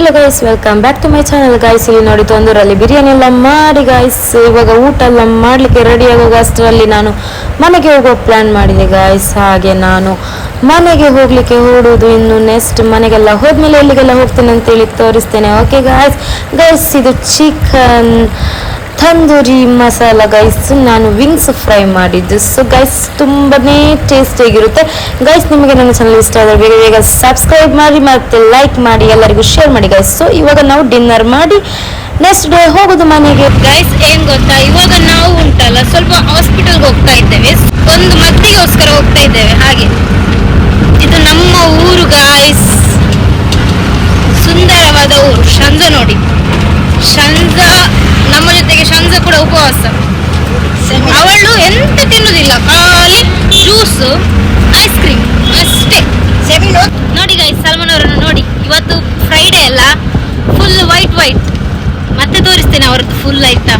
Hello guys welcome back to my channel guys ಇಲ್ಲಿ ನೋಡಿ ತೊಂದರಲ್ಲಿ ಬಿರಿಯಾನಿ ಎಲ್ಲ ಮಾಡಿ ಗೈಸ್ ಇವಾಗ ಊಟ ಎಲ್ಲ ಮಾಡಲಿಕ್ಕೆ ರೆಡಿ ಆಗುವಾಗ ಅಷ್ಟರಲ್ಲಿ ನಾನು ಮನೆಗೆ ಹೋಗೋ ಪ್ಲ್ಯಾನ್ ಮಾಡಿದೆ ಗೈಸ್ ಹಾಗೆ ನಾನು ಮನೆಗೆ ಹೋಗಲಿಕ್ಕೆ ಹೊರಡೋದು ಇನ್ನು ನೆಕ್ಸ್ಟ್ ಮನೆಗೆಲ್ಲ ಹೋದ್ಮೇಲೆ ಎಲ್ಲಿಗೆಲ್ಲ ಹೋಗ್ತೇನೆ ಅಂತೇಳಿ ತೋರಿಸ್ತೇನೆ. ಓಕೆ ಗೈಸ್ ಗೈಸ್ ಇದು ಚಿಕನ್ ತಂದೂರಿ ಮಸಾಲ ಗೈಸ್ ನಾನು ವಿಂಗ್ಸ್ ಫ್ರೈ ಮಾಡಿದ್ದು. ಸೊ ಗೈಸ್ ತುಂಬನೇ ಟೇಸ್ಟಿಯಾಗಿರುತ್ತೆ ಗೈಸ್ ನಿಮಗೆ ನನ್ನ ಚಾನಲ್ ಇಷ್ಟ ಆದರೆ ಬೇಗ ಬೇಗ ಸಬ್ಸ್ಕ್ರೈಬ್ ಮಾಡಿ ಮತ್ತೆ ಲೈಕ್ ಮಾಡಿ, ಎಲ್ಲರಿಗೂ ಶೇರ್ ಮಾಡಿ ಗೈಸ್ ಸೊ ಇವಾಗ ನಾವು ಡಿನ್ನರ್ ಮಾಡಿ ನೆಕ್ಸ್ಟ್ ಡೇ ಹೋಗೋದು ಮನೆಗೆ. ಗೈಸ್ ಏನು ಗೊತ್ತಾ? ಇವಾಗ ನಾವು ಉಂಟಲ್ಲ, ಸ್ವಲ್ಪ ಹಾಸ್ಪಿಟಲ್ಗೆ ಹೋಗ್ತಾ ಇದ್ದೇವೆ. ಒಂದು ಮಕ್ಕಳಿಗೋಸ್ಕರ ಹೋಗ್ತಾ ಇದ್ದೇವೆ, ಹಾಗೆ. ಇದು ನಮ್ಮ ಊರು ಗಾಯ್ಸ್ ಸುಂದರವಾದ ಊರು ಶಂಜ ನೋಡಿ. ಶಂಜ ನಮ್ಮ ಜೊತೆಗೆ ಶಂಜ ಕೂಡ ಉಪವಾಸ. ಅವಳು ಎಂತ ತಿನ್ನುದಿಲ್ಲ, ಖಾಲಿ ಜ್ಯೂಸ್ ಐಸ್ ಕ್ರೀಮ್ ಅಷ್ಟೇ. ನೋಡಿ ಗೈಸ್ ಸಲ್ಮಾನ್ ಅವರನ್ನು ನೋಡಿ. ಇವತ್ತು ಫ್ರೈಡೇ ಅಲ್ಲ ಫುಲ್ ವೈಟ್ ವೈಟ್ ಮತ್ತೆ ತೋರಿಸ್ತೇನೆ ಅವರದ್ದು ಫುಲ್ ಆಯ್ತಾ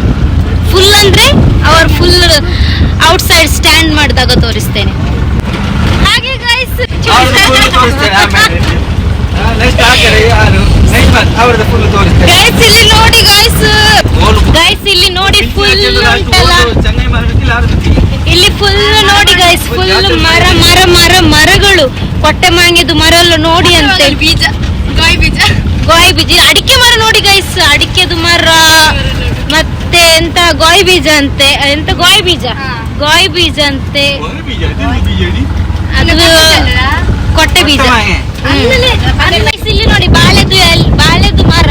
ಫುಲ್ ಅಂದ್ರೆ ಅವರು ಫುಲ್ ಔಟ್ ಸೈಡ್ ಸ್ಟ್ಯಾಂಡ್ ಮಾಡಿದಾಗ ತೋರಿಸ್ತೇನೆ. ಹಾಗೆ ಗೈಸ್ ಅವ್ರದ್ದು ತೋರಿಸ್ತೇನೆ ತೋರಿಸ್ತೇನೆ. ಗೈಸ್ ಇಲ್ಲಿ ನೋಡಿ ಗೈಸ್. ಗೈಸ್ ಇಲ್ಲಿ ನೋಡಿ ಫುಲ್ ಉಂಟಲ್ಲ. ಚೆನ್ನೈ ಇಲ್ಲಿ ಫುಲ್ ನೋಡಿ ಗೈಸ್ ಫುಲ್ ಮರ ಮರ ಮರ ಮರಗಳು. ಕೊಟ್ಟೆ ಮಾಂಗೆದು ಮರ ಎಲ್ಲ ನೋಡಿ ಅಂತೆ. ಬೀಜ ಗಾಯಿ ಬೀಜ. ಗಾಯಿ ಬೀಜ ಅಡಿಕೆ ಮರ ನೋಡಿ ಗೈಸ್ ಅಡಿಕೆದು ಮರ. ಮತ್ತೆ ಎಂತ ಗಾಯಿ ಬೀಜ ಅಂತೆ ಎಂತ ಗಾಯಿ ಬೀಜ? ಗಾಯಿ ಬೀಜ ಅಂತೆ. ಅದು ಕೊಟ್ಟೆ ಬೀಜ ಹ್ಮ್. ಇಲ್ಲಿ ನೋಡಿ ಬಾಳೆದು ಬಾಳೆದು ಮರ.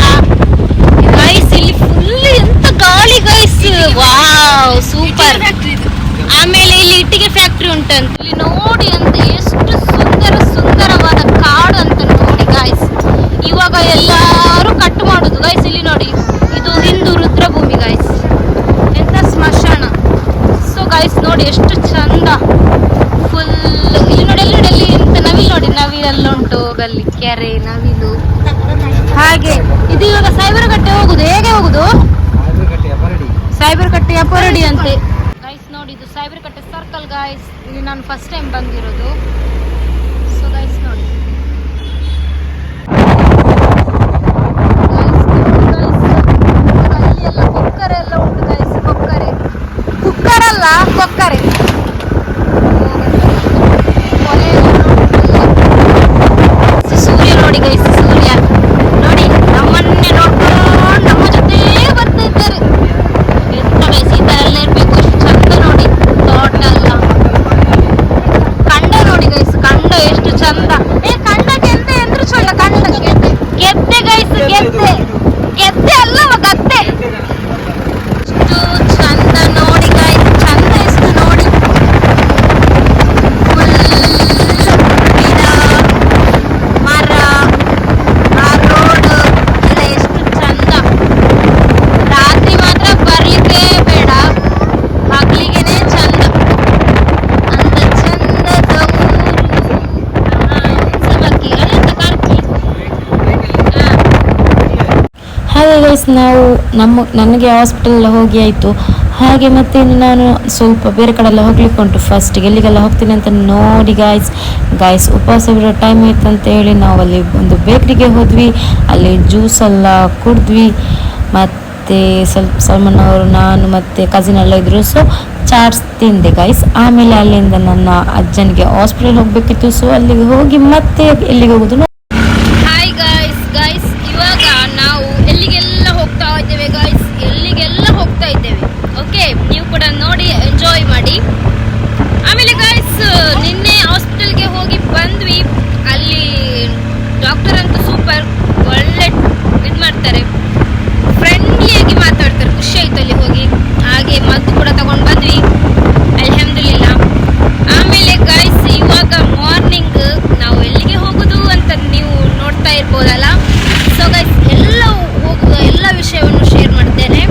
ಗೈಸ್ ಇಲ್ಲಿ ಫುಲ್ ಎಂತ ಗಾಳಿ ಗೈಸ್ ವಾವ್ ಸೂಪರ್ ಆಮೇಲೆ ಇಲ್ಲಿ ಇಟ್ಟಿಗೆ ಫ್ಯಾಕ್ಟ್ರಿ ಉಂಟಂತ. ಇಲ್ಲಿ ನೋಡಿ ಅಂತ ಎಷ್ಟು ಸುಂದರ ಸುಂದರವಾದ ಕಾಡು ಅಂತ ನೋಡಿ ಗಾಯ್ಸ್ ಇವಾಗ ಎಲ್ಲರೂ ಕಟ್ಟು ಮಾಡುದು ಗೈಸ್ ಇಲ್ಲಿ ನೋಡಿ ಇದು ಹಿಂದೂ ರುದ್ರಭೂಮಿ ಗಾಯ್ಸ್ ಎಂತ ಸ್ಮಶಾನ ಸೊ ಗೈಸ್ ನೋಡಿ ಎಷ್ಟು ಚಂದ ಫುಲ್ ಇಲ್ಲಿ ನೋಡಿ ಅಲ್ಲಿ ನೋಡಿ ಅಲ್ಲಿ ಎಂತ ನವಿಲು ನೋಡಿ ನವಿಲೆಲ್ಲ ಉಂಟು ಅಲ್ಲಿ ಕೆರೆ ನವಿಲು ಹಾಗೆ, ಇದು ಇವಾಗ ಸೈಬರಗಟ್ಟೆ ಹೋಗುದು. ಹೇಗೆ ಹೋಗುದು. ಸೈಬರ್ ಕಟ್ಟೆ ಅಪರಡಿ ಅಂತೆ. ಗೈಸ್ ನೋಡಿ, ಇದು ಸೈಬರ್ ಕಟ್ಟೆ ಸರ್ಕಲ್ ಗೈಸ್ ಇಲ್ಲಿ ನಾನು ಫಸ್ಟ್ ಟೈಮ್ ಬಂದಿರೋದು ಸೊ ಗೈಸ್ ನೋಡಿ ಕುಕ್ಕರ್ ಎಲ್ಲ ಉಂಟು ಗೈಸ್ ಕೊಕ್ಕರೆ ಕುಕ್ಕರ್ ಅಲ್ಲ ಕೊಕ್ಕರೆ ಒಲೆ ಎಲ್ಲ ಉಂಟು. ಸೂರ್ಯ ನೋಡಿ ಗೈಸ್ ಸೂರ್ಯ ನೋಡಿ ನಮ್ಮನ್ನೇ ನೋಡ್ಕೊಂಡು ನಮ್ಮ ಜೊತೆ ಬರ್ತಾ ಇದ್ದಾರೆ ಎಂತ ಗೈಸ್ ಈ ತರ ಎಲ್ಲ ಇರ್ಬೇಕು ಎಷ್ಟು ಚಂದ ನೋಡಿ ತೋಟ ಎಲ್ಲ ಕಂಡ ನೋಡಿ ಗೈಸ್ ಕಂಡ ಎಷ್ಟು ಚಂದ ಏ ಕಂಡ ಗೆದ್ದೆ ಎಂದ್ರು ಚೊಳ್ಳ ಕಂಡ ಗೆದ್ದೆ ಗೆದ್ದೆ ಗೈಸ್ ಗೆದ್ದೆ ಗೆದ್ದೆ ಅಲ್ಲವ ಗದ್ದೆ ಎಷ್ಟು ಚಂದ ನೋಡಿ ಗೈಸ್ ಚಂದ ಎಷ್ಟು ನೋಡಿ ಫುಲ್ ಗಿಡ ಮರ ಆ ರೋಡ್ ಎಲ್ಲ ಎಷ್ಟು ಚಂದ ರಾತ್ರಿ ಮಾತ್ರ ಬರ್ಲಿಕ್ಕೆ ಬೇಡ ಹಗ್ಲಿಗೆನೆ ಚಂದ ಅಂತ ಚಂದದ ಊರು ಸಬಕ್ಕಿ ಅದೆಂತ ಕರ್ಕಿ ಗೈಸ್ ನಾವು ನಮ್ಮ, ನನಗೆ ಹಾಸ್ಪಿಟಲ್ ಹೋಗಿ ಆಯಿತು. ಹಾಗೆ ಮತ್ತೆ ನಾನು ಸ್ವಲ್ಪ ಬೇರೆ ಕಡೆ ಎಲ್ಲ ಹೋಗ್ಲಿಕ್ಕೆ ಉಂಟು ಫಸ್ಟಿಗೆ ಎಲ್ಲಿಗೆಲ್ಲ ಹೋಗ್ತೀನಿ ಅಂತ ನೋಡಿ ಗಾಯ್ಸ್ ಗಾಯ್ಸ್ ಉಪವಾಸ ಬಿಡೋ ಟೈಮ್ ಇತ್ತು ಅಂತ ಹೇಳಿ ನಾವು ಅಲ್ಲಿ ಒಂದು ಬೇಕ್ರಿಗೆ ಹೋದ್ವಿ. ಅಲ್ಲಿ ಜ್ಯೂಸ್ ಎಲ್ಲ ಕುಡಿದ್ವಿ. ಮತ್ತು ಸ್ವಲ್ಪ ಸಲ್ಮಾನ್ ಅವರು, ನಾನು ಮತ್ತು ಕಸಿನ್ ಎಲ್ಲ ಇದ್ದರು ಸೊ ಚಾಟ್ಸ್ ತಿಂದೆ ಗೈಸ್ ಆಮೇಲೆ ಅಲ್ಲಿಂದ ನನ್ನ ಅಜ್ಜನಿಗೆ ಹಾಸ್ಪಿಟಲ್ ಹೋಗಬೇಕಿತ್ತು. ಸೊ ಅಲ್ಲಿಗೆ ಹೋಗಿ ಮತ್ತೆ ಎಲ್ಲಿಗೆ ಹೋಗೋದು ಹಾಯ್ ಗಾಯ್ಸ್ ಗಾಯ್ಸ್ ಇವಾಗ ನಾವು ಎಲ್ಲಿಗೆಲ್ಲ ಹೋಗ್ತಾ ಇದ್ದೇವೆ ಗಾಯ್ಸ್ ಎಲ್ಲಿಗೆಲ್ಲ ಹೋಗ್ತಾ ಇದ್ದೇವೆ. ಓಕೆ ನೀವು ಕೂಡ ನೋಡಿ ಎಂಜಾಯ್ ಮಾಡಿ. ಆಮೇಲೆ ಗಾಯ್ಸ್ ನಿನ್ನೆ ಹಾಸ್ಪಿಟಲ್ಗೆ ಹೋಗಿ ಬಂದ್ವಿ. ಅಲ್ಲಿ ಡಾಕ್ಟರ್ ಅಂತೂ ಸೂಪರ್ ಒಳ್ಳೆ ಇದು ಮಾಡ್ತಾರೆ. ಫ್ರೆಂಡ್ಲಿಯಾಗಿ ಮಾತಾಡ್ತಾರೆ. ಖುಷಿ ಆಯ್ತು ಅಲ್ಲಿ ಹೋಗಿ. ಹಾಗೆ ಮದ್ದು ಕೂಡ ತಗೊಂಡು ಬಂದ್ವಿ. ಅಲ್ಹಮ್ದುಲಿಲ್ಲ. ಆಮೇಲೆ ಗಾಯ್ಸ್ ಇವಾಗ ಮಾರ್ನಿಂಗ್ ನಾವು ಎಲ್ಲಿಗೆ ಹೋಗುದು ಅಂತ ನೀವು ನೋಡ್ತಾ ಇರ್ಬೋದಲ್ಲ ಸೊ ಗೈಸ್ ಎಲ್ಲ ಹೋಗುವ ಎಲ್ಲ ವಿಷಯವನ್ನು ಶೇರ್ ಮಾಡ್ತೇನೆ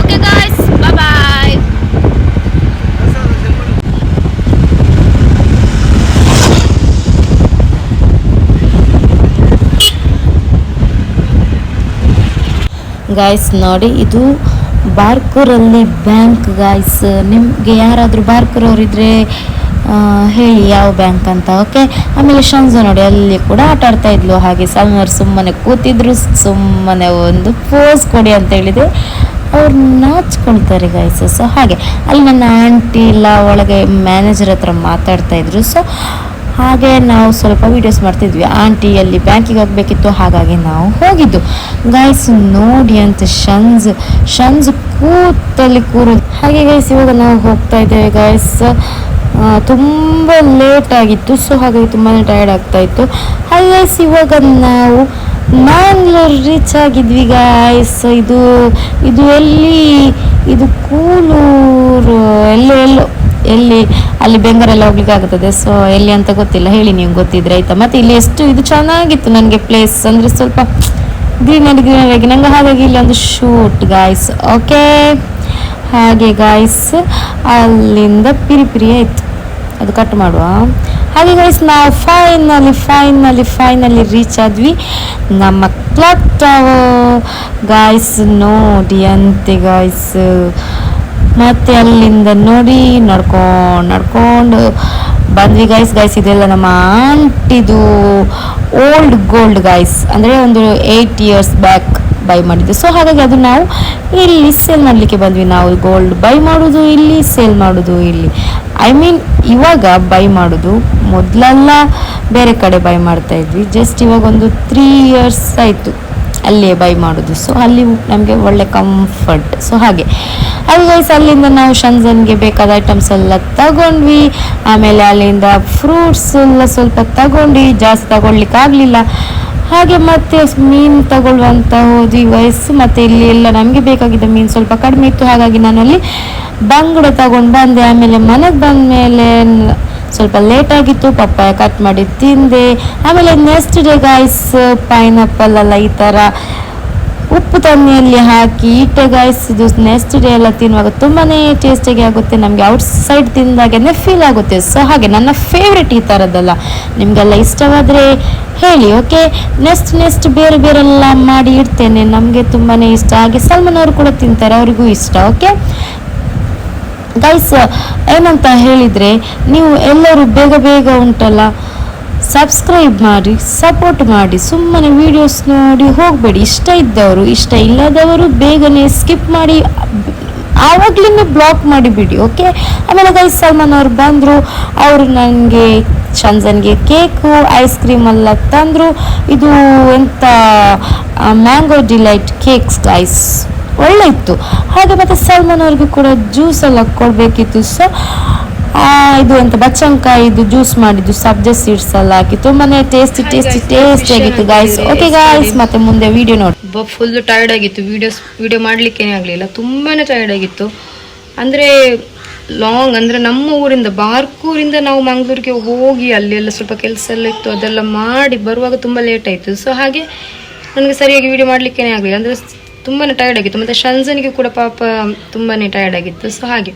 ಓಕೆ ಗಾಯ್ಸ್ ಬಾಯ್ ಗಾಯ್ಸ್ ನೋಡಿ, ಇದು ಬಾರ್ಕೂರಲ್ಲಿ ಬ್ಯಾಂಕ್ ಗಾಯ್ಸ್ ನಿಮಗೆ ಯಾರಾದರೂ ಬಾರ್ಕೂರ್ ಅವರಿದ್ರೆ ಹೇಳಿ ಯಾವ ಬ್ಯಾಂಕ್ ಅಂತ ಓಕೆ ಆಮೇಲೆ ಶಂಜು ನೋಡಿ, ಅಲ್ಲಿ ಕೂಡ ಆಟ ಆಡ್ತಾ ಇದ್ಲು. ಹಾಗೆ ಸಲ್ಮಾರ್ ಸುಮ್ಮನೆ ಕೂತಿದ್ರು, ಸುಮ್ಮನೆ ಒಂದು ಪೋಸ್ ಕೊಡಿ ಅಂತ ಹೇಳಿದೆ. ಅವ್ರು ನಾಚ್ಕೊಳ್ತಾರೆ ಗೈಸ್ ಸೊ ಹಾಗೆ, ಅಲ್ಲಿ ನನ್ನ ಆಂಟಿ ಇಲ್ಲ ಒಳಗೆ ಮ್ಯಾನೇಜರ್ ಹತ್ರ ಮಾತಾಡ್ತಾ ಇದ್ರು. ಸೊ ಹಾಗೆ ನಾವು ಸ್ವಲ್ಪ ವೀಡಿಯೋಸ್ ಮಾಡ್ತಿದ್ವಿ. ಆಂಟಿ ಅಲ್ಲಿ ಬ್ಯಾಂಕಿಗೆ ಹೋಗಬೇಕಿತ್ತು, ಹಾಗಾಗಿ ನಾವು ಹೋಗಿದ್ದು. ಗೈಸ್ ನೋಡಿ ಅಂತ ಶನ್ಸ್ ಶನ್ಸ್ ಕೂತಲ್ಲಿ ಕೂರು ಹಾಗೆ ಗೈಸ್ ಇವಾಗ ನಾವು ಹೋಗ್ತಾ ಇದ್ದೇವೆ ಗೈಸ್ ತುಂಬ ಲೇಟ್ ಆಗಿತ್ತು ಸೊ ಹಾಗಾಗಿ ತುಂಬಾ ಟಯರ್ಡ್ ಆಗ್ತಾ ಇತ್ತು. ಹಾಗೆ ಗೈಸ್ ಇವಾಗ ನಾವು ಮ್ಯಾಂಗ್ಳೂರ್ ರೀಚ್ ಆಗಿದ್ವಿ ಗಾಯ್ಸ್ ಇದು ಇದು ಎಲ್ಲಿ, ಇದು ಕೂಲೂರು ಎಲ್ಲೋ ಎಲ್ಲೋ ಎಲ್ಲಿ, ಅಲ್ಲಿ ಬೆಂಗರೆಲ್ಲ ಹೋಗ್ಲಿಕ್ಕೆ ಆಗುತ್ತದೆ. ಸೊ ಎಲ್ಲಿ ಅಂತ ಗೊತ್ತಿಲ್ಲ. ಹೇಳಿ ನೀವು ಗೊತ್ತಿದ್ರೆ ಆಯ್ತಾ? ಮತ್ತೆ ಇಲ್ಲಿ ಎಷ್ಟು ಇದು ಚೆನ್ನಾಗಿತ್ತು ನನಗೆ ಪ್ಲೇಸ್ ಅಂದ್ರೆ ಸ್ವಲ್ಪ ಗ್ರೀನರಿ ಗ್ರೀನರಿ ನಂಗೆ ಹಾಗಾಗಿ ಇಲ್ಲಿ ಒಂದು ಶೂಟ್ ಗಾಯ್ಸ್ ಓಕೆ ಹಾಗೆ ಗಾಯ್ಸ್ ಅಲ್ಲಿಂದ ಪಿರಿ ಪಿರಿ ಆಯಿತು. ಅದು ಕಟ್ ಮಾಡುವ. ಹಾಗೆ ಗಾಯ್ಸ್ ನಾವು ಫೈನಲಿ ಫೈನಲಿ ಫೈನಲಿ ರೀಚ್ ಆದ್ವಿ ನಮ್ಮ ಕ್ಲಾಕ್ ಟವರ್ ಗಾಯ್ಸ್ ನೋಡಿ ಅಂತೆ ಗಾಯ್ಸ್ ಮತ್ತೆ ಅಲ್ಲಿಂದ ನೋಡಿ ನಡ್ಕೊಂಡು ನಡ್ಕೊಂಡು. ಬಂದ್ವಿ ಗೈಸ್ ಗೈಸ್ ಇದೆಲ್ಲ ನಮ್ಮ ಆಂಟಿದು ಓಲ್ಡ್ ಗೋಲ್ಡ್ ಗೈಸ್ ಅಂದರೆ ಒಂದು ಏಯ್ಟ್ ಇಯರ್ಸ್ ಬ್ಯಾಕ್ ಬೈ ಮಾಡಿದ್ದು. ಸೊ ಹಾಗಾಗಿ ಅದು ನಾವು ಇಲ್ಲಿ ಸೇಲ್ ಮಾಡಲಿಕ್ಕೆ ಬಂದ್ವಿ. ನಾವು ಗೋಲ್ಡ್ ಬೈ ಮಾಡೋದು ಇಲ್ಲಿ ಸೇಲ್ ಮಾಡೋದು ಇಲ್ಲಿ. ಐ ಮೀನ್ ಇವಾಗ ಬೈ ಮಾಡೋದು. ಮೊದಲೆಲ್ಲ ಬೇರೆ ಕಡೆ ಬೈ ಮಾಡ್ತಾ ಇದ್ವಿ. ಜಸ್ಟ್ ಇವಾಗ ಒಂದು ತ್ರೀ ಇಯರ್ಸ್ ಆಯಿತು. ಅಲ್ಲೇ ಬೈ ಮಾಡೋದು. ಸೊ ಅಲ್ಲಿ ನಮಗೆ ಒಳ್ಳೆ ಕಂಫರ್ಟ್ ಸೊ ಹಾಗೆ. ಅದು ಗೈಸ್ ಅಲ್ಲಿಂದ ನಾವು ಶಂಜನ್ಗೆ ಬೇಕಾದ ಐಟಮ್ಸ್ ಎಲ್ಲ ತಗೊಂಡ್ವಿ. ಆಮೇಲೆ ಅಲ್ಲಿಂದ ಫ್ರೂಟ್ಸ್ ಎಲ್ಲ ಸ್ವಲ್ಪ ತಗೊಂಡು ಜಾಸ್ತಿ ತಗೊಳ್ಲಿಕ್ಕೆ ಆಗಲಿಲ್ಲ. ಹಾಗೆ ಮತ್ತೆ ಮೀನು ತಗೊಳ್ಳುವಂತ ಹೋದ್ವಿ ವಯಸ್ಸು ಮತ್ತೆ ಇಲ್ಲಿ ಎಲ್ಲ ನಮಗೆ ಬೇಕಾಗಿದ್ದ ಮೀನು ಸ್ವಲ್ಪ ಕಡಿಮೆ ಇತ್ತು. ಹಾಗಾಗಿ ನಾನು ಅಲ್ಲಿ ಬಂಗುಡೆ ತಗೊಂಡು ಬಂದೆ. ಆಮೇಲೆ ಮನೆಗೆ ಬಂದ ಮೇಲೆ ಸ್ವಲ್ಪ ಲೇಟ್ ಆಗಿತ್ತು, ಪಪ್ಪಾಯ ಕಟ್ ಮಾಡಿ ತಿಂದೆ. ಆಮೇಲೆ ನೆಕ್ಸ್ಟ್ ಡೇ ಗಾಯ್ಸ್ ಪೈನಾಪಲ್ ಎಲ್ಲ ಈ ಥರ ಉಪ್ಪು ತಣ್ಣೆಯಲ್ಲಿ ಹಾಕಿ ಇಟ್ಟೆ ಗಾಯ್ಸ್ ಇದು ನೆಕ್ಸ್ಟ್ ಡೇ ಎಲ್ಲ ತಿನ್ನುವಾಗ ತುಂಬಾನೇ ಟೇಸ್ಟಿಗೆ ಆಗುತ್ತೆ. ನಮಗೆ ಔಟ್ ಸೈಡ್ ಫೀಲ್ ಆಗುತ್ತೆ. ಸೊ ಹಾಗೆ ನನ್ನ ಫೇವ್ರೆಟ್ ಈ ಥರದ್ದಲ್ಲ ನಿಮಗೆಲ್ಲ ಇಷ್ಟವಾದರೆ ಹೇಳಿ ಓಕೆ ನೆಕ್ಸ್ಟ್ ನೆಕ್ಸ್ಟ್ ಬೇರೆ ಬೇರೆಲ್ಲ ಮಾಡಿ ಇಡ್ತೇನೆ. ನಮಗೆ ತುಂಬಾನೇ ಇಷ್ಟ. ಹಾಗೆ ಸಲ್ಮಾನ್ ಅವರು ಕೂಡ ತಿಂತಾರೆ, ಅವ್ರಿಗೂ ಇಷ್ಟ ಓಕೆ ಗೈಸ್ ಏನಂತ ಹೇಳಿದರೆ, ನೀವು ಎಲ್ಲರೂ ಬೇಗ ಬೇಗ ಉಂಟಲ್ಲ? ಸಬ್ಸ್ಕ್ರೈಬ್ ಮಾಡಿ ಸಪೋರ್ಟ್ ಮಾಡಿ, ಸುಮ್ಮನೆ ವೀಡಿಯೋಸ್ ನೋಡಿ ಹೋಗಬೇಡಿ. ಇಷ್ಟ ಇದ್ದವರು, ಇಷ್ಟ ಇಲ್ಲದವರು ಬೇಗನೆ ಸ್ಕಿಪ್ ಮಾಡಿ ಆವಾಗಲೇ ಬ್ಲಾಕ್ ಮಾಡಿಬಿಡಿ ಓಕೆ ಆಮೇಲೆ ಗೈಸ್ ಸಲ್ಮಾನ್ ಅವ್ರು ಬಂದರು, ಅವರು ನನಗೆ ಚಂದನ್ಗೆ ಕೇಕು ಐಸ್ ಕ್ರೀಮ್ ಎಲ್ಲ ತಂದರು. ಇದು ಎಂಥ ಮ್ಯಾಂಗೋ ಡಿಲೈಟ್ ಕೇಕ್ಸ್ ಗೈಸ್ ಒಳ್ಳೆ ಇತ್ತು ಹಾಗೆ ಮತ್ತೆ ಸಲ್ಮಾನ್ ಅವ್ರಿಗೆ ಕೂಡ ಜ್ಯೂಸ್ ಎಲ್ಲ ಕೊಡಬೇಕಿತ್ತು. ಸೊ ಇದು ಅಂತ ಬಚ್ಚಂಕಾಯಿ ಇದು ಜ್ಯೂಸ್ ಮಾಡಿದ್ದು ಸಬ್ಜೆ ಸೀಡ್ಸ್ ಎಲ್ಲ ಹಾಕಿ. ತುಂಬಾನೇ ಟೇಸ್ಟಿ ಟೇಸ್ಟಿ ಟೇಸ್ಟಿ ಆಗಿತ್ತು ಗಾಯ್ಸ್ ಓಕೆ ಗಾಯ್ಸ್ ಮತ್ತೆ ಮುಂದೆ ವಿಡಿಯೋ ನೋಡಿ ಫುಲ್ ಟೈರ್ಡ್ ಆಗಿತ್ತು. ವಿಡಿಯೋಸ್ ವಿಡಿಯೋ ಮಾಡಲಿಕ್ಕೇನೆ ಆಗಲಿಲ್ಲ. ತುಂಬಾನೇ ಟೈರ್ಡ್ ಆಗಿತ್ತು. ಅಂದರೆ ಲಾಂಗ್ ಅಂದರೆ ನಮ್ಮ ಊರಿಂದ ಬಾರ್ಕೂರಿಂದ ನಾವು ಮಂಗಳೂರಿಗೆ ಹೋಗಿ ಅಲ್ಲೆಲ್ಲ ಸ್ವಲ್ಪ ಕೆಲಸ ಎಲ್ಲ ಇತ್ತು ಅದೆಲ್ಲ ಮಾಡಿ ಬರುವಾಗ ತುಂಬ ಲೇಟ್ ಆಯ್ತು. ಸೊ ಹಾಗೆ ನನಗೆ ಸರಿಯಾಗಿ ವಿಡಿಯೋ ಮಾಡಲಿಕ್ಕೇನೆ ಆಗಲಿಲ್ಲ. ಅಂದರೆ ತುಂಬಾ ಟಯರ್ಡ್ ಆಗಿತ್ತು. ಮತ್ತು ಶಂಜನಿಗೆ ಕೂಡ ಪಾಪ ತುಂಬಾ ಟಯರ್ಡ್ ಆಗಿತ್ತು. ಸೊ ಹಾಗೆ.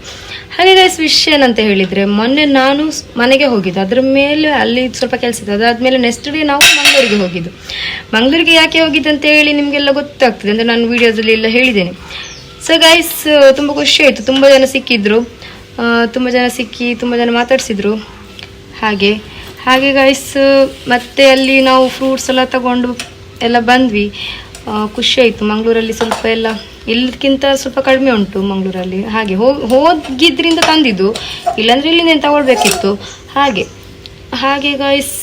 ಹಾಗೆ ಗೈಸ್ ವಿಷಯ ಏನಂತ ಹೇಳಿದರೆ, ಮೊನ್ನೆ ನಾನು ಮನೆಗೆ ಹೋಗಿದ್ದು. ಅದರ ಮೇಲೆ ಅಲ್ಲಿ ಸ್ವಲ್ಪ ಕೆಲಸ ಇತ್ತು. ಅದಾದಮೇಲೆ ನೆಕ್ಸ್ಟ್ ಡೇ ನಾವು ಮಂಗಳೂರಿಗೆ ಹೋಗಿದ್ದು. ಮಂಗಳೂರಿಗೆ ಯಾಕೆ ಹೋಗಿದ್ದು ಅಂತ ಹೇಳಿ ನಿಮಗೆಲ್ಲ ಗೊತ್ತಾಗ್ತದೆ. ಅಂದರೆ ನಾನು ವೀಡಿಯೋಸಲ್ಲಿ ಎಲ್ಲ ಹೇಳಿದ್ದೇನೆ. ಸೊ ಗೈಸ್ ತುಂಬ ಖುಷಿ ಆಯಿತು. ತುಂಬ ಜನ ಸಿಕ್ಕಿದ್ರು. ತುಂಬಾ ಜನ ಸಿಕ್ಕಿ, ತುಂಬ ಜನ ಮಾತಾಡಿಸಿದ್ರು. ಹಾಗೆ. ಹಾಗೆ ಗೈಸ್ ಮತ್ತೆ ಅಲ್ಲಿ ನಾವು ಫ್ರೂಟ್ಸ್ ಎಲ್ಲ ತಗೊಂಡು ಎಲ್ಲ ಬಂದ್ವಿ. ಖುಷಿ ಆಯಿತು. ಮಂಗಳೂರಲ್ಲಿ ಸ್ವಲ್ಪ ಎಲ್ಲ ಇಲ್ಲದಕ್ಕಿಂತ ಸ್ವಲ್ಪ ಕಡಿಮೆ ಉಂಟು ಮಂಗಳೂರಲ್ಲಿ. ಹಾಗೆ ಹೋಗಿ ಹೋಗಿದ್ರಿಂದ ತಂದಿದ್ದು. ಇಲ್ಲಾಂದರೆ ಇಲ್ಲಿಂದ ತಗೊಳ್ಬೇಕಿತ್ತು ಹಾಗೆ ಹಾಗೆ ಗಾಯ್ಸ್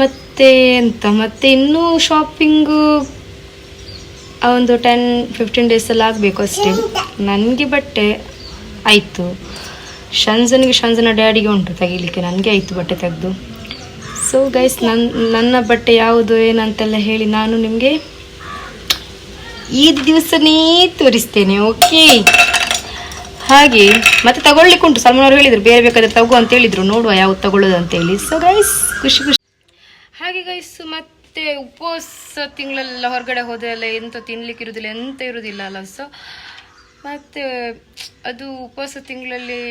ಮತ್ತೆ ಎಂತ, ಮತ್ತೆ ಇನ್ನೂ ಶಾಪಿಂಗು ಒಂದು ಟೆನ್ ಫಿಫ್ಟೀನ್ ಡೇಸಲ್ಲಿ ಆಗಬೇಕು ಅಷ್ಟೇ. ನನಗೆ ಬಟ್ಟೆ ಆಯಿತು. ಶಂಜನಿಗೆ ಶಂಜನ ಡ್ಯಾಡಿಗೆ ಉಂಟು ತೆಗಿಲಿಕ್ಕೆ. ನನಗೆ ಆಯಿತು ಬಟ್ಟೆ ತೆಗೆದು. ಸೊ ಗೈಸ್ ನನ್ನ ನನ್ನ ಬಟ್ಟೆ ಯಾವುದು, ಏನಂತೆಲ್ಲ ಹೇಳಿ ನಾನು ನಿಮಗೆ ಈ ದಿವಸನೇ ತೋರಿಸ್ತೇನೆ ಓಕೆ ಹಾಗೆ, ಮತ್ತೆ ತಗೊಳ್ಲಿಕ್ಕೆ ಉಂಟು. ಸಲ್ಮಾನ್ ಅವರು ಹೇಳಿದ್ರು, ಬೇರೆ ಬೇಕಾದ್ರೆ ತಗೋ ಅಂತ ಹೇಳಿದ್ರು. ನೋಡುವ ಯಾವ್ದು ತಗೊಳ್ಳೋದು ಅಂತ ಹೇಳಿ. ಸೊ ಗೈಸ್ ಖುಷಿ ಖುಷಿ. ಹಾಗೆ ಗೈಸ್ ಮತ್ತೆ ಉಪವಾಸ ತಿಂಗಳೆಲ್ಲ ಹೊರಗಡೆ ಹೋದೆಲ್ಲ ಎಂತ ತಿನ್ಲಿಕ್ಕೆ ಇರುವುದಿಲ್ಲ ಎಂತ ಇರುವುದಿಲ್ಲ ಅಲ್ಲ. ಸೊ ಮತ್ತೆ ಅದು ಉಪವಾಸ ತಿಂಗಳಲ್ಲಿ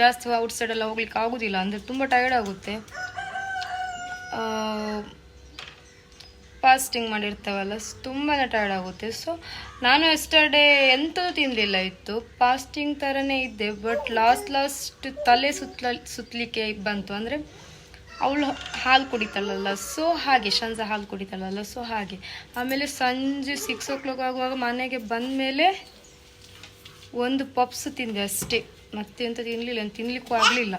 ಜಾಸ್ತಿ ಔಟ್ಸೈಡ್ ಎಲ್ಲ ಹೋಗ್ಲಿಕ್ಕೆ ಆಗುದಿಲ್ಲ, ಅಂದರೆ ತುಂಬ ಟಯರ್ಡ್ ಆಗುತ್ತೆ. ಫಾಸ್ಟಿಂಗ್ ಮಾಡಿರ್ತಾವಲ್ಲ ತುಂಬಾ ಟೈರ್ಡ್ ಆಗುತ್ತೆ. ಸೊ ನಾನು ಎಸ್ಟರ್ಡೇ ಎಂತೂ ತಿಂದಿಲ್ಲ ಇತ್ತು. ಫಾಸ್ಟಿಂಗ್ ಥರನೇ ಇದ್ದೆ ಬಟ್ ಲಾಸ್ಟ್ ಲಾಸ್ಟ್ ತಲೆ ಸುತ್ತಲ ಸುತ್ತಲಿಕ್ಕೆ ಬಂತು. ಅಂದರೆ ಅವಳು ಹಾಲು ಕುಡಿತಾಳಲ್ಲ ಸೊ ಹಾಗೆ ಶಂಜ ಹಾಲು ಕುಡಿತಾಳಲ್ಲ ಸೊ ಹಾಗೆ. ಆಮೇಲೆ ಸಂಜೆ ಸಿಕ್ಸ್ ಓ ಕ್ಲಾಕ್ ಆಗುವಾಗ ಮನೆಗೆ ಬಂದ ಮೇಲೆ ಒಂದು ಪಪ್ಸ್ ತಿಂದೆ ಅಷ್ಟೇ. ಮತ್ತೆ ಎಂತ ತಿನ್ಲಿಲ್ಲ ತಿನ್ಲಿಕ್ಕೂ ಆಗಲಿಲ್ಲ.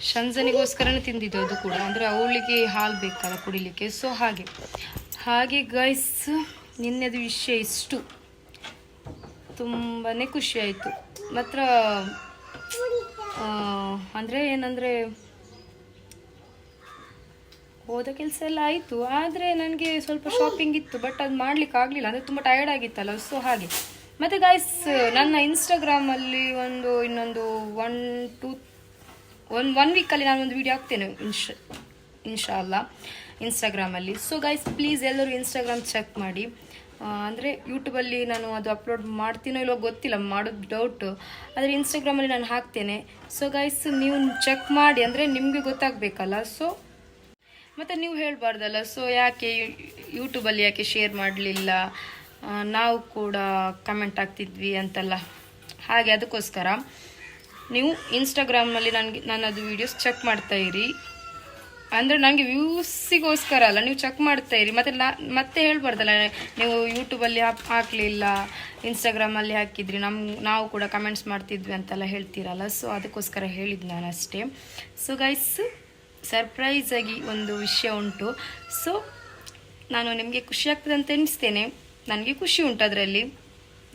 ಶಂಜನಿಗೋಸ್ಕರನೇ ತಿಂದಿದ್ದು ಅದು ಕೂಡ. ಅಂದ್ರೆ ಅವಳಿಗೆ ಹಾಲು ಬೇಕಲ್ಲ ಕುಡಿಲಿಕ್ಕೆ. ಸೊ ಹಾಗೆ. ಹಾಗೆ ಗೈಸ್ ನಿನ್ನೆದು ವಿಷಯ ಇಷ್ಟು. ತುಂಬಾ ಖುಷಿ ಆಯ್ತು. ಮಾತ್ರ ಅಂದ್ರೆ ಏನಂದ್ರೆ, ಹೋದ ಕೆಲಸ ಎಲ್ಲ ಆಯಿತು. ಆದರೆ ನನಗೆ ಸ್ವಲ್ಪ ಶಾಪಿಂಗ್ ಇತ್ತು ಬಟ್ ಅದು ಮಾಡ್ಲಿಕ್ಕೆ ಆಗಲಿಲ್ಲ. ಅಂದರೆ ತುಂಬ ಟಯರ್ಡ್ ಆಗಿತ್ತಲ್ಲ. ಸೊ ಹಾಗೆ. ಮತ್ತು ಗಾಯ್ಸ್ ನನ್ನ ಇನ್ಸ್ಟಾಗ್ರಾಮಲ್ಲಿ ಒಂದು ಇನ್ನೊಂದು ಒನ್ ಟೂ ಒನ್ ಒನ್ ನಾನು ಒಂದು ವೀಡಿಯೋ ಹಾಕ್ತೇನೆ, ಇನ್ಶ ಇನ್ಶಾ ಅಲ್ಲ. ಇನ್ಸ್ಟಾಗ್ರಾಮಲ್ಲಿ ಸೊ ಗೈಸ್ ಪ್ಲೀಸ್ ಎಲ್ಲರೂ ಇನ್ಸ್ಟಾಗ್ರಾಮ್ ಚೆಕ್ ಮಾಡಿ. ಅಂದರೆ ಯೂಟ್ಯೂಬಲ್ಲಿ ನಾನು ಅದು ಅಪ್ಲೋಡ್ ಮಾಡ್ತೀನೋ ಇಲ್ಲೋ ಗೊತ್ತಿಲ್ಲ, ಮಾಡೋದು ಡೌಟು ಆದರೆ ಇನ್ಸ್ಟಾಗ್ರಾಮಲ್ಲಿ ನಾನು ಹಾಕ್ತೇನೆ. ಸೊ ಗೈಸ್ ನೀವು ಚೆಕ್ ಮಾಡಿ, ಅಂದರೆ ನಿಮಗೆ ಗೊತ್ತಾಗಬೇಕಲ್ಲ. ಸೊ ಮತ್ತು ನೀವು ಹೇಳಬಾರ್ದಲ್ಲ ಸೊ ಯಾಕೆ ಯೂಟ್ಯೂಬಲ್ಲಿ ಯಾಕೆ ಶೇರ್ ಮಾಡಲಿಲ್ಲ? ನಾವು ಕೂಡ ಕಮೆಂಟ್ ಆಗ್ತಿದ್ವಿ ಅಂತೆಲ್ಲ. ಹಾಗೆ ಅದಕ್ಕೋಸ್ಕರ ನೀವು ಇನ್ಸ್ಟಾಗ್ರಾಮಲ್ಲಿ ನನಗೆ ನನ್ನದು ವೀಡಿಯೋಸ್ ಚೆಕ್ ಮಾಡ್ತಾ ಇರಿ. ಅಂದರೆ ನನಗೆ ವ್ಯೂಸಿಗೋಸ್ಕರ ಅಲ್ಲ, ನೀವು ಚೆಕ್ ಮಾಡ್ತಾ ಇರಿ. ಮತ್ತು ನಾ, ಮತ್ತೆ ಹೇಳ್ಬಾರ್ದಲ್ಲ, ನೀವು ಯೂಟ್ಯೂಬಲ್ಲಿ ಹಾಕ್, ಹಾಕಲಿಲ್ಲ ಇನ್ಸ್ಟಾಗ್ರಾಮಲ್ಲಿ ಹಾಕಿದ್ರಿ ನಮ್ಮ ನಾವು ಕೂಡ ಕಮೆಂಟ್ಸ್ ಮಾಡ್ತಿದ್ವಿ ಅಂತೆಲ್ಲ ಹೇಳ್ತೀರಲ್ಲ. ಸೊ ಅದಕ್ಕೋಸ್ಕರ ಹೇಳಿದ್ದು ನಾನು ಅಷ್ಟೇ ಸೊ ಗೈಸ್ ಸರ್ಪ್ರೈಸಾಗಿ ಒಂದು ವಿಷಯ ಉಂಟು. ಸೊ ನಾನು ನಿಮಗೆ ಖುಷಿ ಆಗ್ತದೆ ಅಂತ ಎನಿಸ್ತೇನೆ ನನಗೆ ಖುಷಿ ಉಂಟು ಅದರಲ್ಲಿ.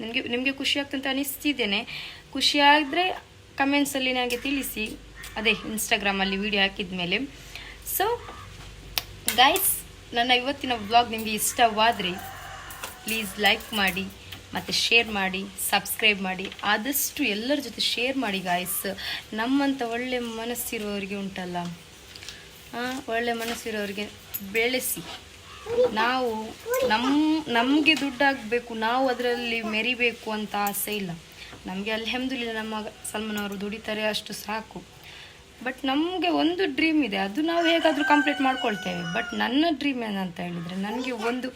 ನಿಮಗೆ ನಿಮಗೆ ಖುಷಿ ಆಗ್ತಂತ ಅನಿಸ್ತಿದ್ದೇನೆ. ಖುಷಿಯಾದರೆ ಕಮೆಂಟ್ಸಲ್ಲಿ ನನಗೆ ತಿಳಿಸಿ. ಅದೇ ಇನ್ಸ್ಟಾಗ್ರಾಮಲ್ಲಿ ವಿಡಿಯೋ ಹಾಕಿದ ಮೇಲೆ ಸೊ ಗೈಸ್ ನನ್ನ ಇವತ್ತಿನ ವ್ಲಾಗ್ ನಿಮಗೆ ಇಷ್ಟವಾದರೆ ಪ್ಲೀಸ್ ಲೈಕ್ ಮಾಡಿ, ಮತ್ತು ಶೇರ್ ಮಾಡಿ ಸಬ್ಸ್ಕ್ರೈಬ್ ಮಾಡಿ. ಆದಷ್ಟು ಎಲ್ಲರ ಜೊತೆ ಶೇರ್ ಮಾಡಿ ಗಾಯ್ಸ್ ನಮ್ಮಂಥ ಒಳ್ಳೆ ಮನಸ್ಸಿರೋರಿಗೆ ಉಂಟಲ್ಲ? ಒಳ್ಳೆ ಮನಸ್ಸಿರೋರಿಗೆ ಬೆಳೆಸಿ. ನಾವು ನಮ್ಮ ನಮಗೆ ದುಡ್ಡಾಗಬೇಕು, ನಾವು ಅದರಲ್ಲಿ ಮೆರಿಬೇಕು ಅಂತ ಆಸೆ ಇಲ್ಲ. ನಮಗೆ ಅಲ್ಹಮ್ದುಲಿಲ್ಲ ನಮ್ಮ ಸಲ್ಮಾನ್ ಅವರು ದುಡಿತಾರೆ ಅಷ್ಟು ಸಾಕು. ಬಟ್ ನಮಗೆ ಒಂದು ಡ್ರೀಮ್ ಇದೆ. ಅದು ನಾವು ಹೇಗಾದರೂ ಕಂಪ್ಲೀಟ್ ಮಾಡ್ಕೊಳ್ತೇವೆ. ಬಟ್ ನನ್ನ ಡ್ರೀಮ್ ಏನಂತ ಹೇಳಿದರೆ ನನಗೆ ಒಂದು,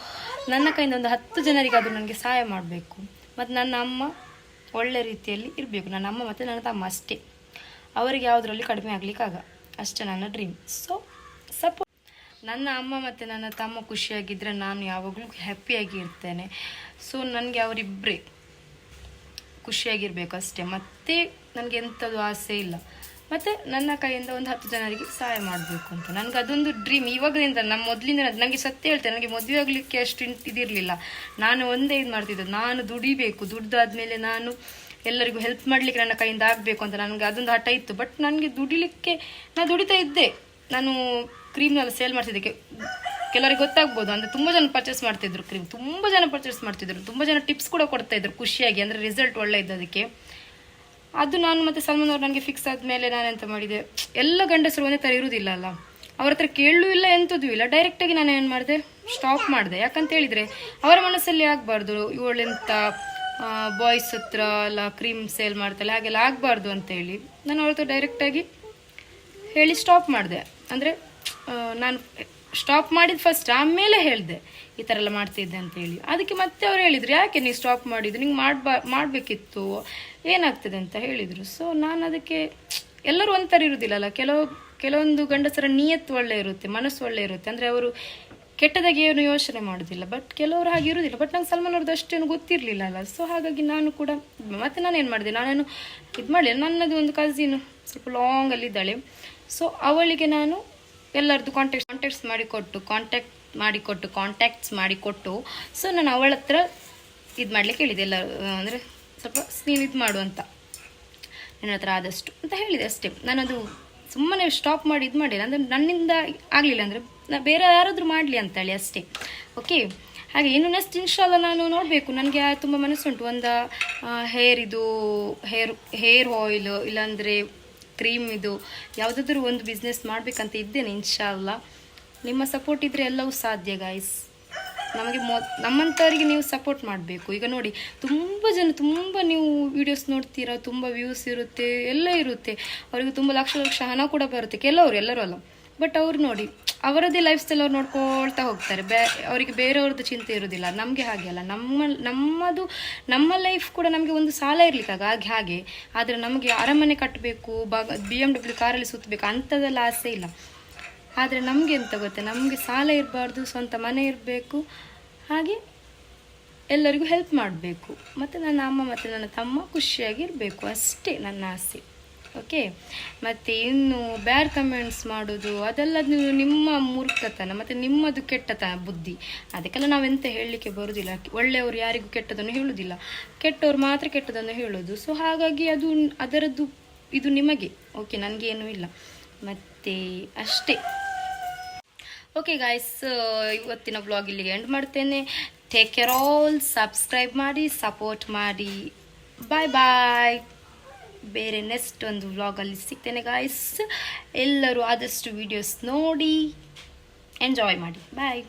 ನನ್ನ ಕೈಯಿಂದ ಒಂದು ಹತ್ತು ಜನರಿಗಾದರೂ ನನಗೆ ಸಹಾಯ ಮಾಡಬೇಕು. ಮತ್ತು ನನ್ನ ಅಮ್ಮ ಒಳ್ಳೆ ರೀತಿಯಲ್ಲಿ ಇರಬೇಕು. ನನ್ನ ಅಮ್ಮ ಮತ್ತು ನನ್ನ ತಮ್ಮ ಅಷ್ಟೇ. ಅವರಿಗೆ ಯಾವುದರಲ್ಲಿ ಕಡಿಮೆ ಆಗಲಿಕ್ಕಾಗ ಅಷ್ಟೇ ನನ್ನ ಡ್ರೀಮ್ ಸೊ ನನ್ನ ಅಮ್ಮ ಮತ್ತು ನನ್ನ ತಮ್ಮ ಖುಷಿಯಾಗಿದ್ದರೆ ನಾನು ಯಾವಾಗಲೂ ಹ್ಯಾಪಿಯಾಗಿ ಇರ್ತೇನೆ ಸೊ ನನಗೆ ಅವರಿಬ್ಬರೇ ಖುಷಿಯಾಗಿರಬೇಕು ಅಷ್ಟೇ. ಮತ್ತೆ ನನಗೆ ಎಂಥದ್ದು ಆಸೆ ಇಲ್ಲ. ಮತ್ತು ನನ್ನ ಕೈಯಿಂದ ಒಂದು ಹತ್ತು ಜನರಿಗೆ ಸಹಾಯ ಮಾಡಬೇಕು ಅಂತ. ನನಗೆ ಅದೊಂದು ಡ್ರೀಮ್ ಇವಾಗಲಿಂದ ನಮ್ಮ ಮೊದಲಿಂದ ನನಗೆ ಸತ್ಯ ಹೇಳ್ತೇನೆ. ನನಗೆ ಮದುವೆ ಆಗಲಿಕ್ಕೆ ಅಷ್ಟು ಇದಿರಲಿಲ್ಲ. ನಾನು ಒಂದೇ ಇದು ಮಾಡ್ತಿದ್ದೆ. ನಾನು ದುಡಿಬೇಕು. ದುಡ್ದಾದ್ಮೇಲೆ ನಾನು ಎಲ್ಲರಿಗೂ ಹೆಲ್ಪ್ ಮಾಡಲಿಕ್ಕೆ ನನ್ನ ಕೈಯಿಂದ ಆಗಬೇಕು ಅಂತ. ನನಗೆ ಅದೊಂದು ಹಠ ಇತ್ತು. ಬಟ್ ನನಗೆ ದುಡಿಲಿಕ್ಕೆ ನಾನು ದುಡಿತಾ ಇದ್ದೆ. ನಾನು ಕ್ರೀಮ್ನೆಲ್ಲ ಸೇಲ್ ಮಾಡ್ತಿದ್ದೆ ಕೆ- ಕೆಲವರಿಗೆ ಗೊತ್ತಾಗ್ಬೋದು. ಅಂದರೆ ತುಂಬ ಜನ ಪರ್ಚೇಸ್ ಮಾಡ್ತಿದ್ರು ಕ್ರೀಮ್ ತುಂಬ ಜನ ಪರ್ಚೇಸ್ ಮಾಡ್ತಿದ್ರು. ತುಂಬ ಜನ ಟಿಪ್ಸ್ ಕೂಡ ಕೊಡ್ತಾ ಇದ್ರು ಖುಷಿಯಾಗಿ. ಅಂದರೆ ರಿಸಲ್ಟ್ ಒಳ್ಳೆ ಇದ್ದದಕ್ಕೆ ಅದು ನಾನು ಮತ್ತು ಸಲ್ಮಾನ್ ಅವ್ರು ನನಗೆ ಫಿಕ್ಸ್ ಆದಮೇಲೆ ನಾನು ಎಂತ ಮಾಡಿದೆ? ಎಲ್ಲ ಗಂಡಸರು ಒಂದೇ ಥರ ಇರುವುದಿಲ್ಲ ಅಲ್ಲ? ಅವ್ರ ಹತ್ರ ಕೇಳಲೂ ಇಲ್ಲ ಎಂಥದ್ದು ಇಲ್ಲ. ಡೈರೆಕ್ಟಾಗಿ ನಾನು ಏನು ಮಾಡಿದೆ? ಸ್ಟಾಪ್ ಮಾಡಿದೆ. ಯಾಕಂತ ಹೇಳಿದರೆ, ಅವರ ಮನಸ್ಸಲ್ಲಿ ಆಗಬಾರ್ದು. ಇವಳೆಂತ ಬಾಯ್ಸ್ ಹತ್ರ ಎಲ್ಲ ಕ್ರೀಮ್ ಸೇಲ್ ಮಾಡ್ತಾಳೆ ಹಾಗೆಲ್ಲ ಆಗಬಾರ್ದು ಅಂತೇಳಿ ನಾನು ಅವ್ರ ಹತ್ರ ಡೈರೆಕ್ಟಾಗಿ ಹೇಳಿ ಸ್ಟಾಪ್ ಮಾಡಿದೆ. ಅಂದರೆ ನಾನು ಸ್ಟಾಪ್ ಮಾಡಿದ ಫಸ್ಟ್ ಆಮೇಲೆ ಹೇಳಿದೆ, ಈ ಥರ ಎಲ್ಲ ಮಾಡ್ತಿದ್ದೆ ಅಂತೇಳಿ ಅದಕ್ಕೆ ಮತ್ತೆ ಅವ್ರು ಹೇಳಿದರು, ಯಾಕೆ ನೀವು ಸ್ಟಾಪ್ ಮಾಡಿದ್ದು? ನಿಂಗೆ ಮಾಡ್ಬಾ, ಮಾಡಬೇಕಿತ್ತು. ಏನಾಗ್ತದೆ ಅಂತ ಹೇಳಿದರು. ಸೊ ನಾನು ಅದಕ್ಕೆ ಎಲ್ಲರೂ ಒಂಥರ ಇರುವುದಿಲ್ಲಲ್ಲ ಕೆಲವು, ಕೆಲವೊಂದು ಗಂಡಸರ ನಿಯತ್ತು ಒಳ್ಳೆ ಇರುತ್ತೆ, ಮನಸ್ಸು ಒಳ್ಳೆ ಇರುತ್ತೆ. ಅಂದರೆ ಅವರು ಕೆಟ್ಟದಾಗಿ ಏನು ಯೋಚನೆ ಮಾಡೋದಿಲ್ಲ ಬಟ್ ಕೆಲವರು ಹಾಗೆ ಇರುವುದಿಲ್ಲ ಬಟ್ ನಂಗೆ ಸಲ್ಮಾನ್ ಅವ್ರದ್ದು ಅಷ್ಟೇನು ಗೊತ್ತಿರಲಿಲ್ಲ ಅಲ್ಲ ಸೊ ಹಾಗಾಗಿ ನಾನು ಕೂಡ, ಮತ್ತೆ ನಾನು ಏನು ಮಾಡಿದೆ? ನಾನೇನು ಇದು ಮಾಡಲಿಲ್ಲ ನನ್ನದು ಒಂದು ಕಝಿನು ಸ್ವಲ್ಪ ಲಾಂಗಲ್ಲಿದ್ದಾಳೆ ಸೊ ಅವಳಿಗೆ ನಾನು ಎಲ್ಲರದ್ದು ಕಾಂಟ್ಯಾಕ್ಟ್ ಕಾಂಟ್ಯಾಕ್ಟ್ಸ್ ಮಾಡಿಕೊಟ್ಟು ಕಾಂಟ್ಯಾಕ್ಟ್ ಮಾಡಿಕೊಟ್ಟು ಕಾಂಟ್ಯಾಕ್ಟ್ಸ್ ಮಾಡಿಕೊಟ್ಟು ಸೊ ನಾನು ಅವಳ ಹತ್ರ ಇದು ಮಾಡಲಿಕ್ಕೆ ಹೇಳಿದೆ. ಎಲ್ಲ, ಅಂದರೆ ಸ್ವಲ್ಪ ನೀನು ಇದು ಮಾಡು ಅಂತ. ನನ್ನ ಹತ್ರ ಆದಷ್ಟು ಅಂತ ಹೇಳಿದೆ ಅಷ್ಟೇ. ನಾನದು ಸುಮ್ಮನೆ ಸ್ಟಾಪ್ ಮಾಡಿ ಇದು ಮಾಡಿಲ್ಲ. ಅಂದರೆ ನನ್ನಿಂದ ಆಗಲಿಲ್ಲ. ಅಂದರೆ ನಾ ಬೇರೆ ಯಾರಾದರೂ ಮಾಡಲಿ ಅಂತೇಳಿ ಅಷ್ಟೇ. ಓಕೆ ಹಾಗೆ ಇನ್ನು ನೆಕ್ಸ್ಟ್ ಇನ್ಶಾಲ್ಲ ನಾನು ನೋಡಬೇಕು. ನನಗೆ ತುಂಬ ಮನಸ್ಸುಂಟು. ಒಂದು ಹೇರ್ ಇದು ಹೇರ್ ಹೇರ್ ಆಯಿಲ್ ಇಲ್ಲಾಂದರೆ ಕ್ರೀಮ್ ಇದು ಯಾವುದಾದ್ರೂ ಒಂದು ಬಿಸ್ನೆಸ್ ಮಾಡಬೇಕಂತ ಇದ್ದೇನೆ ಇನ್ಶಾಲ್ಲ ನಿಮ್ಮ ಸಪೋರ್ಟ್ ಇದ್ದರೆ ಎಲ್ಲವೂ ಸಾಧ್ಯ ಗಾಯ್ಸ್ ನಮಗೆ ಮೊ, ನಮ್ಮಂಥವರಿಗೆ ನೀವು ಸಪೋರ್ಟ್ ಮಾಡಬೇಕು. ಈಗ ನೋಡಿ, ತುಂಬ ಜನ, ತುಂಬ ನೀವು ವೀಡಿಯೋಸ್ ನೋಡ್ತೀರಾ, ತುಂಬ ವ್ಯೂಸ್ ಇರುತ್ತೆ, ಎಲ್ಲ ಇರುತ್ತೆ. ಅವರಿಗೆ ತುಂಬ ಲಕ್ಷ ಲಕ್ಷ ಹಣ ಕೂಡ ಬರುತ್ತೆ, ಕೆಲವರು, ಎಲ್ಲರೂ ಅಲ್ಲ. ಬಟ್ ಅವ್ರು ನೋಡಿ, ಅವರದೇ ಲೈಫ್ ಸ್ಟೈಲ್ ಅವ್ರು ನೋಡ್ಕೊಳ್ತಾ ಹೋಗ್ತಾರೆ. ಬೇ, ಅವರಿಗೆ ಬೇರೆಯವ್ರದ್ದು ಚಿಂತೆ ಇರೋದಿಲ್ಲ. ನಮಗೆ ಹಾಗೆ ಅಲ್ಲ. ನಮ್ಮ, ನಮ್ಮದು, ನಮ್ಮ ಲೈಫ್ ಕೂಡ ನಮಗೆ ಒಂದು ಸಾಲ ಇರಲಿಕ್ಕಾಗ, ಹಾಗೆ ಹಾಗೆ. ಆದರೆ ನಮಗೆ ಅರಮನೆ ಕಟ್ಟಬೇಕು ಬಾಗ ಬಿ ಎಂ ಡಬ್ಲ್ಯೂ ಕಾರಲ್ಲಿ ಸುತ್ತಬೇಕು ಅಂಥದ್ದೆಲ್ಲ ಆಸೆ ಇಲ್ಲ. ಆದರೆ ನಮಗೆ ಎಂತ ಗೊತ್ತೆ? ನಮಗೆ ಸಾಲ ಇರಬಾರ್ದು, ಸ್ವಂತ ಮನೆ ಇರಬೇಕು. ಹಾಗೆ ಎಲ್ಲರಿಗೂ ಹೆಲ್ಪ್ ಮಾಡಬೇಕು. ಮತ್ತು ನನ್ನ ಅಮ್ಮ ಮತ್ತು ನನ್ನ ತಮ್ಮ ಖುಷಿಯಾಗಿರಬೇಕು ಅಷ್ಟೇ ನನ್ನ ಆಸೆ. ಓಕೆ ಮತ್ತು ಇನ್ನು ಬ್ಯಾಡ್ ಕಮೆಂಟ್ಸ್ ಮಾಡೋದು ಅದೆಲ್ಲ ನೀವು ನಿಮ್ಮ ಮೂರ್ಖತನ, ಮತ್ತು ನಿಮ್ಮದು ಕೆಟ್ಟತನ ಬುದ್ಧಿ. ಅದಕ್ಕೆಲ್ಲ ನಾವೆಂತ ಹೇಳಲಿಕ್ಕೆ ಬರೋದಿಲ್ಲ. ಒಳ್ಳೆಯವರು ಯಾರಿಗೂ ಕೆಟ್ಟದನ್ನು ಹೇಳೋದಿಲ್ಲ. ಕೆಟ್ಟವ್ರು ಮಾತ್ರ ಕೆಟ್ಟದನ್ನು ಹೇಳೋದು. ಸೊ ಹಾಗಾಗಿ ಅದು ಅದರದ್ದು ಇದು ನಿಮಗೆ. ಓಕೆ ನನಗೇನೂ ಇಲ್ಲ. ಮತ್ತು ಅಷ್ಟೇ. ಓಕೆ ಗಾಯ್ಸ್ ಇವತ್ತಿನ ವ್ಲಾಗ್ ಇಲ್ಲಿಗೆ ಎಂಡ್ ಮಾಡ್ತೇನೆ. ಟೇಕ್ ಕೇರ್ ಆಲ್ ಸಬ್ಸ್ಕ್ರೈಬ್ ಮಾಡಿ ಸಪೋರ್ಟ್ ಮಾಡಿ. ಬಾಯ್ ಬಾಯ್ ಬೇರೆ ನೆಕ್ಸ್ಟ್ ಒಂದು ವ್ಲಾಗಲ್ಲಿ ಸಿಗ್ತೇನೆ ಗಾಯ್ಸ್ ಎಲ್ಲರೂ ಆದಷ್ಟು ವೀಡಿಯೋಸ್ ನೋಡಿ ಎಂಜಾಯ್ ಮಾಡಿ. ಬಾಯ್